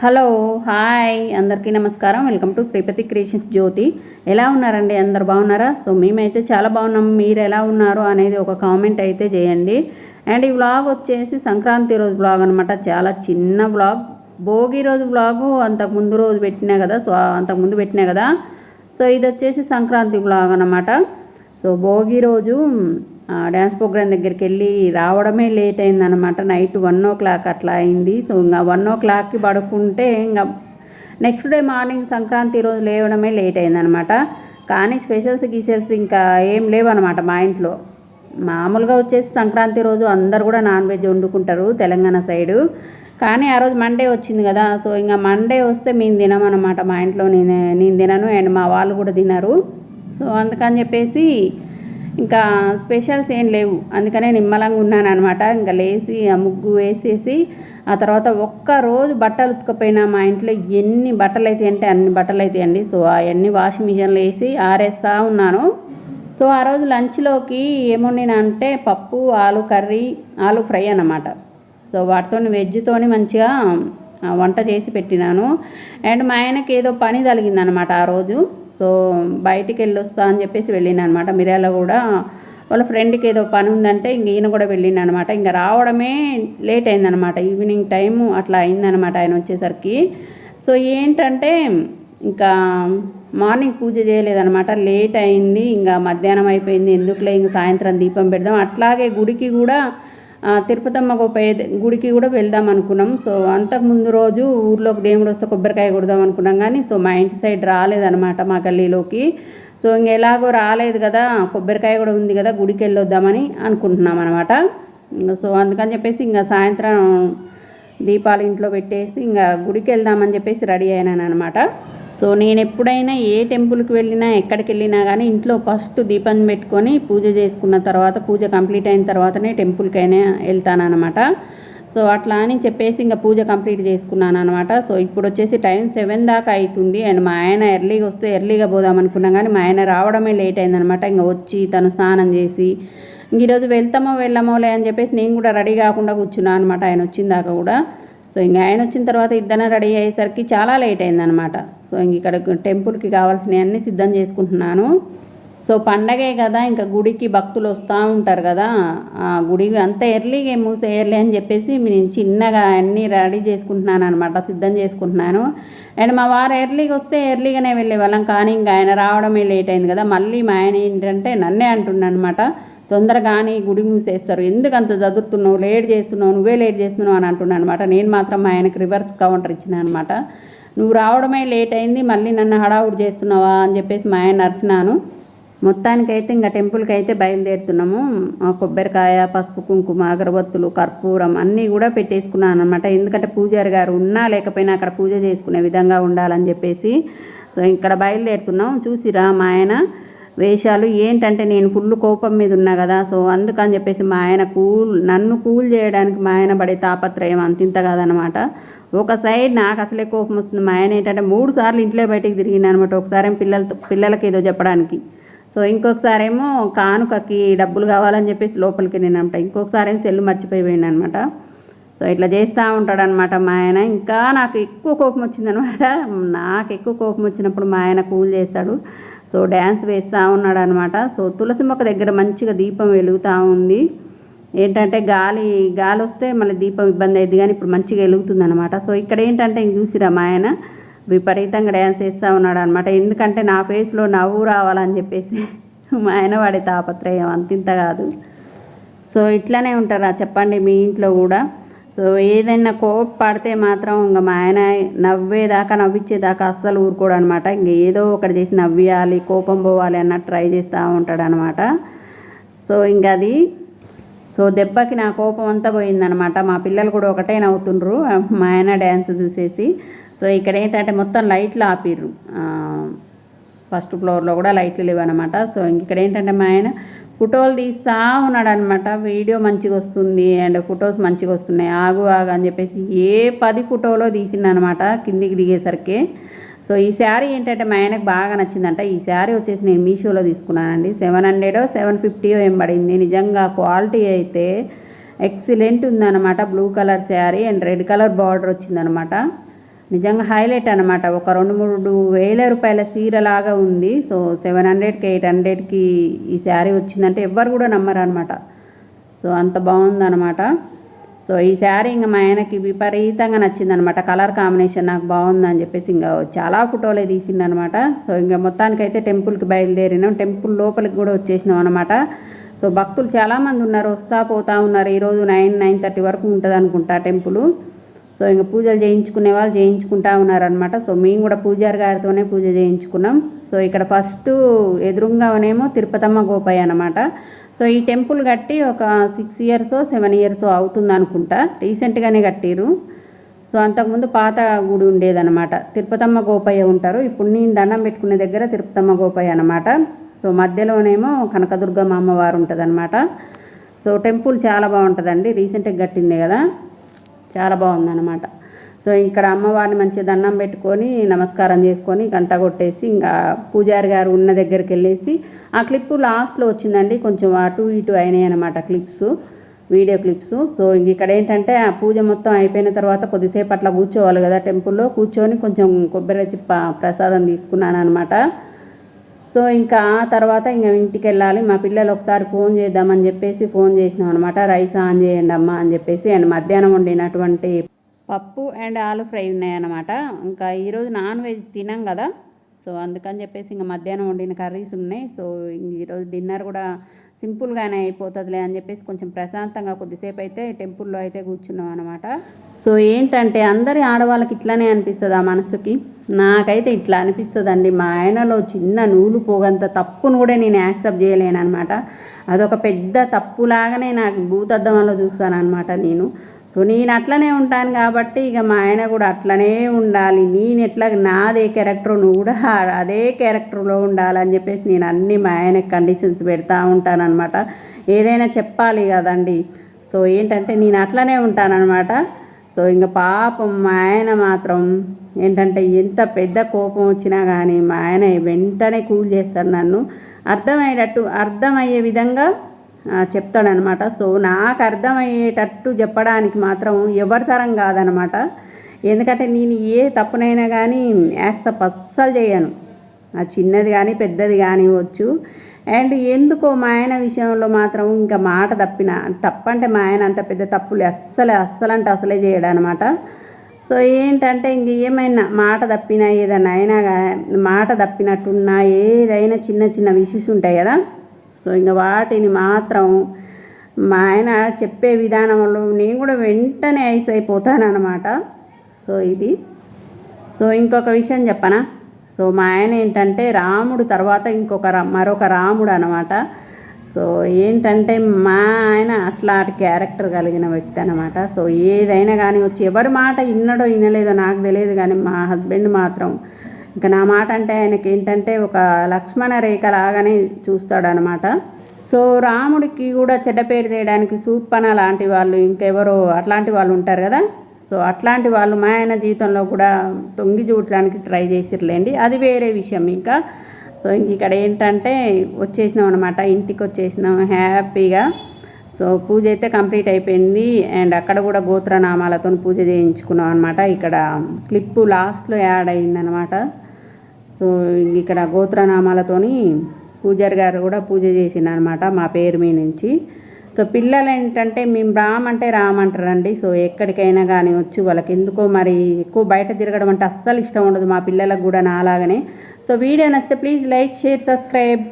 Hello hi అందరికీ నమస్కారం. Welcome to Sripathi creations Jyothi. ఎలా ఉన్నారండి? అందరు బాగున్నారా? సో మేమైతే చాలా బాగున్నాం. మీరు ఎలా ఉన్నారు అనేది ఒక కామెంట్ అయితే చేయండి. అండ్ ఈ వ్లాగ్ వచ్చేసి సంక్రాంతి రోజు వ్లాగ్ అనమాట చాలా చిన్న వ్లాగ్. భోగి రోజు వ్లాగు అంతకు ముందు రోజు పెట్టినా కదా? సో అంతకు ముందు పెట్టినా కదా? సో ఇది వచ్చేసి సంక్రాంతి వ్లాగ్ అనమాట సో భోగి రోజు డ్యాన్స్ ప్రోగ్రామ్ దగ్గరికి వెళ్ళి రావడమే లేట్ అయిందనమాట నైట్ వన్ ఓ క్లాక్ అట్లా అయింది. సో ఇంకా వన్ ఓ క్లాక్కి పడుకుంటే ఇంకా నెక్స్ట్ డే మార్నింగ్ సంక్రాంతి రోజు లేవడమే లేట్ అయిందనమాట కానీ స్పెషల్స్ గీసెల్స్ ఇంకా ఏం లేవన్నమాట మా ఇంట్లో. మామూలుగా వచ్చేసి సంక్రాంతి రోజు అందరు కూడా నాన్ వెజ్ వండుకుంటారు తెలంగాణ సైడు. కానీ ఆ రోజు మండే వచ్చింది కదా సో ఇంకా మండే వస్తే మేము తినమన్నమాట మా ఇంట్లో. నేను నేను తినను అండ్ మా వాళ్ళు కూడా తినరు. సో అందుకని చెప్పేసి ఇంకా స్పెషల్స్ ఏం లేవు. అందుకనే నిమ్మలంగా ఉన్నాను అనమాట ఇంకా లేచి ఆ ముగ్గు వేసేసి ఆ తర్వాత ఒక్క రోజు బట్టలు ఉతుకపోయినా మా ఇంట్లో ఎన్ని బట్టలు అయితే అంటే అన్ని బట్టలు అవుతాయండి సో అవన్నీ వాషింగ్ మిషన్లో వేసి ఆరేస్తూ ఉన్నాను. సో ఆ రోజు లంచ్లోకి ఏముండినా అంటే పప్పు ఆలు కర్రీ ఆలు ఫ్రై అన్నమాట. సో వాటితో వెజ్తోని మంచిగా వంట చేసి పెట్టినాను. అండ్ మా ఆయనకి ఏదో పని తగిలిందనమాట ఆ రోజు. సో బయటికి వెళ్ళి వస్తా అని చెప్పేసి వెళ్ళిన అనమాట మిర్యాల కూడా వాళ్ళ ఫ్రెండ్కి ఏదో పని ఉందంటే ఇంక ఈయన కూడా వెళ్ళిన అనమాట ఇంకా రావడమే లేట్ అయిందనమాట. ఈవినింగ్ టైము అట్లా అయిందనమాట ఆయన వచ్చేసరికి. సో ఏంటంటే ఇంకా మార్నింగ్ పూజ చేయలేదనమాట. లేట్ అయింది ఇంకా మధ్యాహ్నం అయిపోయింది ఎందుకులే ఇంక సాయంత్రం దీపం పెడదాం. అట్లాగే గుడికి కూడా తిరుపతమ్మ గొప్ప గుడికి కూడా వెళ్దాం అనుకున్నాం. సో అంతకు ముందు రోజు ఊర్లోకి దేవుడు వస్తే కొబ్బరికాయ కొడదాం అనుకున్నాం కానీ సో మా ఇంటి సైడ్ రాలేదనమాట మా గల్లీలోకి. సో ఇంక ఎలాగో రాలేదు కదా కొబ్బరికాయ కూడా ఉంది కదా గుడికి వెళ్ళొద్దామని అనుకుంటున్నాం అనమాట సో అందుకని చెప్పేసి ఇంకా సాయంత్రం దీపాలు ఇంట్లో పెట్టేసి ఇంకా గుడికి వెళ్దామని చెప్పేసి రెడీ అయినాను అనమాట సో నేను ఎప్పుడైనా ఏ టెంపుల్కి వెళ్ళినా ఎక్కడికి వెళ్ళినా కానీ ఇంట్లో ఫస్ట్ దీపం పెట్టుకొని పూజ చేసుకున్న తర్వాత పూజ కంప్లీట్ అయిన తర్వాతనే టెంపుల్కైనా వెళ్తానమాట సో అట్లా అని చెప్పేసి ఇంకా పూజ కంప్లీట్ చేసుకున్నాను అనమాట సో ఇప్పుడు వచ్చేసి టైం సెవెన్ దాకా అవుతుంది అండ్ మా ఆయన ఎర్లీగా వస్తే ఎర్లీగా పోదాం అనుకున్నాం కానీ మా ఆయన రావడమే లేట్ అయిందనమాట ఇంకా వచ్చి తను స్నానం చేసి ఇంక ఈరోజు వెళ్తామో వెళ్ళామోలే అని చెప్పేసి నేను కూడా రెడీ కాకుండా కూర్చున్నాను అనమాట ఆయన వచ్చిన దాకా కూడా. సో ఇంకా ఆయన వచ్చిన తర్వాత ఇద్దరు రెడీ అయ్యేసరికి చాలా లేట్ అయిందనమాట. సో ఇంక ఇక్కడ టెంపుల్కి కావాల్సినవన్నీ సిద్ధం చేసుకుంటున్నాను. సో పండగే కదా ఇంకా గుడికి భక్తులు వస్తూ ఉంటారు కదా ఆ గుడి అంత ఎర్లీగా మూసేయర్లే అని చెప్పేసి నేను చిన్నగా అన్నీ రెడీ చేసుకుంటున్నాను అనమాట సిద్ధం చేసుకుంటున్నాను. అండ్ మా వారు ఎర్లీగా వస్తే ఎర్లీగానే వెళ్ళే వాళ్ళం కానీ ఇంకా ఆయన రావడమే లేట్ అయింది కదా మళ్ళీ మా ఆయన ఏంటంటే నన్నే అంటున్నాను అనమాట తొందరగానే గుడి మూసేస్తారు. ఎందుకు అంత చదువుతున్నావు లేట్ చేస్తున్నావు? నువ్వే లేట్ చేస్తున్నావు అని అంటున్నాను అనమాట నేను మాత్రం మా ఆయనకి రివర్స్ కౌంటర్ ఇచ్చిన అనమాట నువ్వు రావడమే లేట్ అయింది మళ్ళీ నన్ను హడావుడి చేస్తున్నావా అని చెప్పేసి మా ఆయన అరిచినాను. మొత్తానికైతే ఇంకా టెంపుల్కి అయితే బయలుదేరుతున్నాము కొబ్బరికాయ పసుపు కుంకుమ అగరబత్తులు కర్పూరం అన్నీ కూడా పెట్టేసుకున్నాను అనమాట ఎందుకంటే పూజారి గారు ఉన్నా లేకపోయినా అక్కడ పూజ చేసుకునే విధంగా ఉండాలని చెప్పేసి. సో ఇక్కడ బయలుదేరుతున్నాం. చూసిరా మా ఆయన. వేషాలు ఏంటంటే నేను ఫుల్ కోపం మీద ఉన్నా కదా సో అందుకని చెప్పేసి మా ఆయన కూల్ నన్ను కూల్ చేయడానికి మా ఆయన పడే తాపత్రయం అంతింత కాదనమాట ఒక సైడ్ నాకు అసలే కోపం వస్తుంది. మా ఆయన ఏంటంటే మూడు సార్లు ఇంట్లో బయటికి తిరిగింది అనమాట ఒకసారి పిల్లలతో పిల్లలకి ఏదో చెప్పడానికి. సో ఇంకొకసారి ఏమో కానుకకి డబ్బులు కావాలని చెప్పేసి లోపలికి నేనంట ఇంకొకసారి ఏమో సెల్లు మర్చిపోయిపోయింది అనమాట సో ఇట్లా చేస్తూ ఉంటాడనమాట మా ఆయన. ఇంకా నాకు ఎక్కువ కోపం వచ్చిందనమాట. నాకు ఎక్కువ కోపం వచ్చినప్పుడు మా ఆయన కూల్ చేస్తాడు. సో డ్యాన్స్ వేస్తూ ఉన్నాడు అనమాట సో తులసి మొక్క దగ్గర మంచిగా దీపం వెలుగుతూ ఉంది. ఏంటంటే గాలి గాలి వస్తే మళ్ళీ దీపం ఇబ్బంది అయింది కానీ ఇప్పుడు మంచిగా వెలుగుతుంది అనమాట సో ఇక్కడ ఏంటంటే ఇంక చూసిరా మా ఆయన విపరీతంగా డ్యాన్స్ వేస్తూ ఉన్నాడు అనమాట ఎందుకంటే నా ఫేస్లో నవ్వు రావాలని చెప్పేసి మా ఆయన వాడే తాపత్రయం అంతింత కాదు. సో ఇట్లానే ఉంటారా చెప్పండి మీ ఇంట్లో కూడా. సో ఏదైనా కోప్పడితే మాత్రం ఇంకా మా ఆయన నవ్వేదాకా నవ్వించేదాకా అస్సలు ఊరుకోడు అనమాట ఇంక ఏదో ఒకటి చేసి నవ్వియాలి కోపం పోవాలి అన్నట్టు ట్రై చేస్తూ ఉంటాడు అనమాట సో ఇంక అది. సో దెబ్బకి నా కోపం అంతా పోయిందనమాట. మా పిల్లలు కూడా ఒకటే నవ్వుతుండ్రు. మా ఆయన డ్యాన్స్ చూసేసి. సో ఇక్కడ ఏంటంటే మొత్తం లైట్లు ఆపిర్రు. ఫస్ట్ ఫ్లోర్లో కూడా లైట్లు లేవన్నమాట సో ఇంక ఇక్కడ ఏంటంటే మా ఆయన ఫోటోలు తీస్తా ఉన్నాడనమాట వీడియో మంచిగా వస్తుంది అండ్ ఫొటోస్ మంచిగా వస్తున్నాయి ఆగు ఆగు అని చెప్పేసి ఏ పది ఫోటోలో తీసిందనమాట కిందికి దిగేసరికి. సో ఈ శారీ ఏంటంటే మా ఆయనకు బాగా నచ్చిందంట. ఈ శారీ వచ్చేసి నేను మీషోలో తీసుకున్నానండి. సెవెన్ హండ్రెడో సెవెన్ ఫిఫ్టీయో ఏం పడింది నిజంగా క్వాలిటీ అయితే ఎక్సలెంట్ ఉందన్నమాట. Blue colour sari and red colour border వచ్చిందనమాట నిజంగా హైలైట్ అనమాట ఒక రెండు మూడు వేల రూపాయల సీర లాగా ఉంది. సో సెవెన్ హండ్రెడ్కి ఎయిట్ హండ్రెడ్కి ఈ శారీ వచ్చిందంటే ఎవ్వరు కూడా నమ్మరు అనమాట సో అంత బాగుందనమాట సో ఈ శారీ ఇంకా మా ఆయనకి విపరీతంగా నచ్చిందనమాట కలర్ కాంబినేషన్ నాకు బాగుందని చెప్పేసి ఇంకా చాలా ఫోటోలే తీసిందనమాట సో ఇంకా మొత్తానికైతే టెంపుల్కి బయలుదేరినాం. టెంపుల్ లోపలికి కూడా వచ్చేసినాం అనమాట సో భక్తులు చాలామంది ఉన్నారు. వస్తా పోతా ఉన్నారు. ఈరోజు నైన్ నైన్ థర్టీ వరకు ఉంటుంది అనుకుంటా టెంపుల్. సో ఇంకా పూజలు చేయించుకునే వాళ్ళు చేయించుకుంటా ఉన్నారనమాట సో మేము కూడా పూజారి గారితోనే పూజ చేయించుకున్నాం. సో ఇక్కడ ఫస్ట్ ఎదురుగానేమో తిరుపతమ్మ గోపయ్య అనమాట సో ఈ టెంపుల్ కట్టి ఒక సిక్స్ ఇయర్స్ సెవెన్ ఇయర్స్ అవుతుంది అనుకుంటా రీసెంట్గానే కట్టిరు సో అంతకుముందు పాత గుడి ఉండేదన్నమాట. తిరుపతమ్మ గోపయ్య ఉంటారు. ఇప్పుడు నేను దండం పెట్టుకునే దగ్గర తిరుపతమ్మ గోపయ్య అనమాట సో మధ్యలోనేమో కనకదుర్గమ్మ అమ్మవారు ఉంటుందన్నమాట. సో టెంపుల్ చాలా బాగుంటుందండి. రీసెంట్గా కట్టిందే కదా. చాలా బాగుందన్నమాట. సో ఇక్కడ అమ్మవారిని మంచి దండం పెట్టుకొని నమస్కారం చేసుకొని గంట కొట్టేసి ఇంకా పూజారి గారు ఉన్న దగ్గరికి వెళ్ళేసి ఆ క్లిప్ లాస్ట్లో వచ్చిందండి. కొంచెం అటు ఇటు అయినాయి అనమాట క్లిప్స్ వీడియో క్లిప్స్. సో ఇక్కడ ఏంటంటే ఆ పూజ మొత్తం అయిపోయిన తర్వాత కొద్దిసేపు అట్లా కూర్చోవాలి కదా టెంపుల్లో. కూర్చొని కొంచెం కొబ్బరి చిప్ప ప్రసాదం తీసుకున్నాను అనమాట సో ఇంకా ఆ తర్వాత ఇంకా ఇంటికి వెళ్ళాలి మా పిల్లలు ఒకసారి ఫోన్ చేద్దామని చెప్పేసి ఫోన్ చేసినాం అనమాట రైస్ ఆన్ చేయండి అమ్మ అని చెప్పేసి. అండ్ మధ్యాహ్నం వండినటువంటి పప్పు అండ్ ఆలు ఫ్రై ఉన్నాయన్నమాట. ఇంకా ఈరోజు నాన్ వెజ్ తినాం కదా. సో అందుకని చెప్పేసి ఇంకా మధ్యాహ్నం వండిన కర్రీస్ ఉన్నాయి. సో ఈరోజు డిన్నర్ కూడా సింపుల్గానే అయిపోతుందిలే అని చెప్పేసి కొంచెం ప్రశాంతంగా కొద్దిసేపు అయితే టెంపుల్లో అయితే కూర్చున్నాం అనమాట సో ఏంటంటే అందరి ఆడవాళ్ళకి ఇట్లానే అనిపిస్తుంది ఆ మనసుకి? నాకైతే ఇట్లా అనిపిస్తుందండి. మా ఆయనలో చిన్న నూలు పోగంత తప్పును కూడా నేను యాక్సెప్ట్ చేయలేను అనమాట అదొక పెద్ద తప్పులాగానే నాకు భూతద్దంలో చూస్తాను అనమాట నేను. నేను అట్లనే ఉంటాను కాబట్టి ఇక మా ఆయన కూడా అట్లనే ఉండాలి. నేను ఎట్లా నాదే క్యారెక్టర్ నువ్వు కూడా అదే క్యారెక్టర్లో ఉండాలని చెప్పేసి నేను అన్ని మా ఆయనకి కండిషన్స్ పెడతా ఉంటానన్నమాట. ఏదైనా చెప్పాలి కదండి. సో ఏంటంటే నేను అట్లనే ఉంటానన్నమాట. సో ఇంకా పాపం మా ఆయన మాత్రం ఏంటంటే ఎంత పెద్ద కోపం వచ్చినా కానీ మా ఆయన వెంటనే కూల్ చేస్తాడు నన్ను. అర్థమయ్యేటట్టు అర్థమయ్యే విధంగా చెప్తాడనమాట. సో నాకు అర్థమయ్యేటట్టు చెప్పడానికి మాత్రం ఎవరి తరం కాదనమాట. ఎందుకంటే నేను ఏ తప్పునైనా కానీ యాక్సెప్ట్ అస్సలు చేయను. ఆ చిన్నది కానీ పెద్దది కానివ్వచ్చు. అండ్ ఎందుకో మా ఆయన విషయంలో మాత్రం ఇంకా మాట తప్పిన తప్పంటే మా ఆయన అంత పెద్ద తప్పులు అస్సలే అస్సలంటే అసలే చేయడం అనమాట సో ఏంటంటే ఇంక ఏమైనా మాట తప్పినా ఏదైనా అయినా మాట తప్పినట్టున్నా ఏదైనా చిన్న చిన్న విషయస్ ఉంటాయి కదా. సో ఇంకా వాటిని మాత్రం మా ఆయన చెప్పే విధానంలో నేను కూడా వెంటనే ఐస్ అయిపోతానమాట సో ఇది. సో ఇంకొక విషయం చెప్పనా? సో మా ఆయన ఏంటంటే రాముడు తర్వాత ఇంకొక మరొక రాముడు అనమాట సో ఏంటంటే మా ఆయన అట్లాంటి క్యారెక్టర్ కలిగిన వ్యక్తి అనమాట సో ఏదైనా కానీ వచ్చి ఎవరి మాట విన్నడో వినలేదో నాకు తెలియదు కానీ మా హస్బెండ్ మాత్రం ఇంకా నా మాట అంటే ఆయనకి ఏంటంటే ఒక లక్ష్మణ రేఖ లాగానే చూస్తాడనమాట. సో రాముడికి కూడా చెడ్డ పేరు తీయడానికి సూప్పన లాంటి వాళ్ళు ఇంకెవరో అట్లాంటి వాళ్ళు ఉంటారు కదా. సో అట్లాంటి వాళ్ళు మా ఆయన జీవితంలో కూడా తొంగి చూడటానికి ట్రై చేసిర్లేండి అది వేరే విషయం ఇంకా. సో ఇక్కడ ఏంటంటే వచ్చేసినాం అనమాట ఇంటికి వచ్చేసినాం హ్యాపీగా. సో పూజ అయితే కంప్లీట్ అయిపోయింది. అండ్ అక్కడ కూడా గోత్రనామాలతో పూజ చేయించుకున్నాం అనమాట ఇక్కడ క్లిప్పు లాస్ట్లో యాడ్ అయిందనమాట సో ఇక్కడ గోత్రనామాలతోని పూజారి గారు కూడా పూజ చేసిండు అనమాట మా పేరు మీ నుంచి. సో పిల్లలు ఏంటంటే మేము రామంటే రామంటారండి. సో ఎక్కడికైనా కానీ వచ్చి వాళ్ళకి ఎందుకో మరి ఎక్కువ బయట తిరగడం అంటే అస్సలు ఇష్టం ఉండదు మా పిల్లలకు కూడా నాలాగనే. సో వీడియో నచ్చితే ప్లీజ్ లైక్ షేర్ సబ్స్క్రైబ్.